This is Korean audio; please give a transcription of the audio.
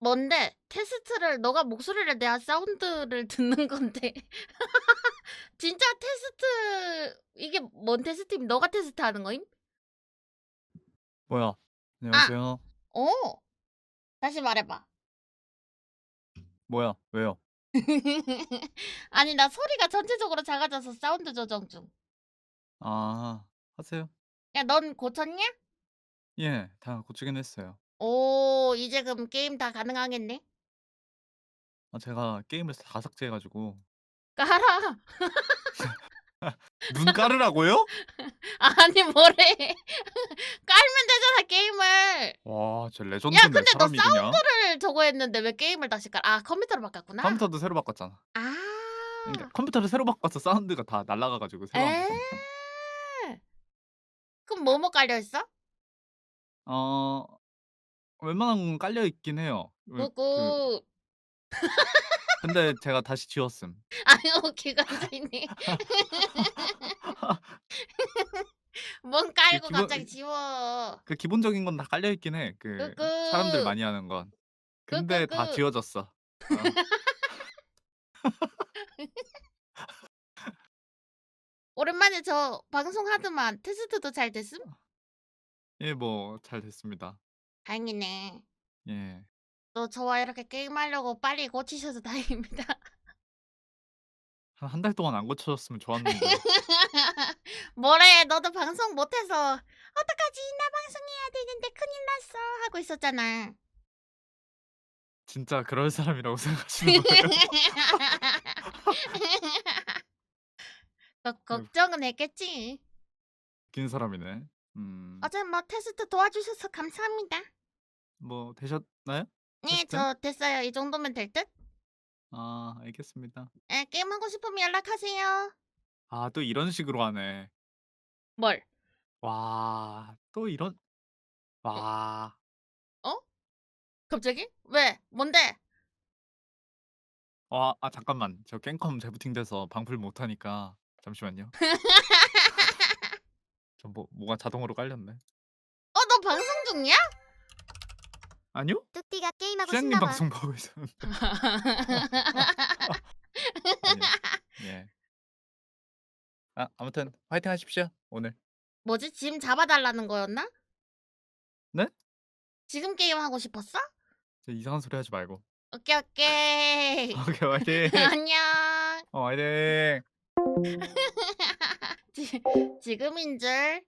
뭔데? 테스트를 너가 목소리를 내야 사운드를 듣는 건데. 진짜 테스트 이게 뭔 테스트임? 너가 테스트하는 거임? 뭐야? 안녕하세요. 어. 다시 말해봐. 뭐야? 왜요? 아니 나 소리가 전체적으로 작아져서 사운드 조정 중. 아 하세요. 야넌 고쳤냐? 예, 다 고치긴 했어요. 오 이제 그럼 게임 다 가능하겠네? 아 제가 게임을 다 삭제해가지고 깔아. 눈 깔으라고요? 아니 뭐래? 깔면 되잖아 게임을. 와, 야 레전드네. 근데 너 사람이 그냥. 사운드를 저거 했는데 왜 게임을 다시 깔? 아 컴퓨터로 바꿨구나. 컴퓨터도 새로 바꿨잖아. 아. 그러니까 컴퓨터를 새로 바꿔서 사운드가 다 날라가가지고 새로 한 에. 거잖아. 그럼 뭐뭐 깔려 있어? 어 웬만한 건 깔려 있긴 해요. 왜그 구구. 근데 제가 다시 지웠음. 아유 기관사이네. 뭔 그 깔고 기본 갑자기 지워. 그 기본적인 건 다 깔려 있긴 해. 그 사람들. 많이 하는 건. 근데 다 구구구. 지워졌어. 어. 오랜만에 저 방송하더만 테스트도 잘 됐음? 예, 뭐 잘 됐습니다. 다행이네. 예. 또 저와 이렇게 게임하려고 빨리 고치셔서 다행입니다. 한 한 달 동안 안 고쳐졌으면 좋았는데. 뭐래 너도 방송 못해서 "어떡하지? 나 방송해야 되는데 큰일 났어." 하고 있었잖아. 진짜 그럴 사람이라고 생각하시는 거예요? 걱 네. 걱정은 했겠지. 웃긴 사람이네. 음. 어쨌든 뭐 테스트 도와주셔서 감사합니다. 뭐 되셨나요? 네 테스트? 저 됐어요. 이 정도면 될 듯? 아 알겠습니다. 예 게임 하고 싶으면 연락하세요. 아 또 이런 식으로 하네. 뭘? 와. 또 이런 와. 어? 갑자기? 왜? 뭔데? 와 아 잠깐만. 저 깽컴 재부팅 돼서 방풀 못 하니까 잠시만요. 저 뭐 뭐가 자동으로 깔렸네. 어 너 방송 중이야? 아니요? 뚜띠가 게임하고 수양님 싶나 봐. 방송 보고 있었는데. 아니요. 예. 아 아무튼 화이팅 하십시오, 오늘. 뭐지? 짐 잡아 달라는 거였나? 네? 지금 게임 하고 싶었어? 저 이상한 소리 하지 말고. 오케이 오케이. 오케이 화이팅. 안녕. 어 화이팅. 지 지금인 줄.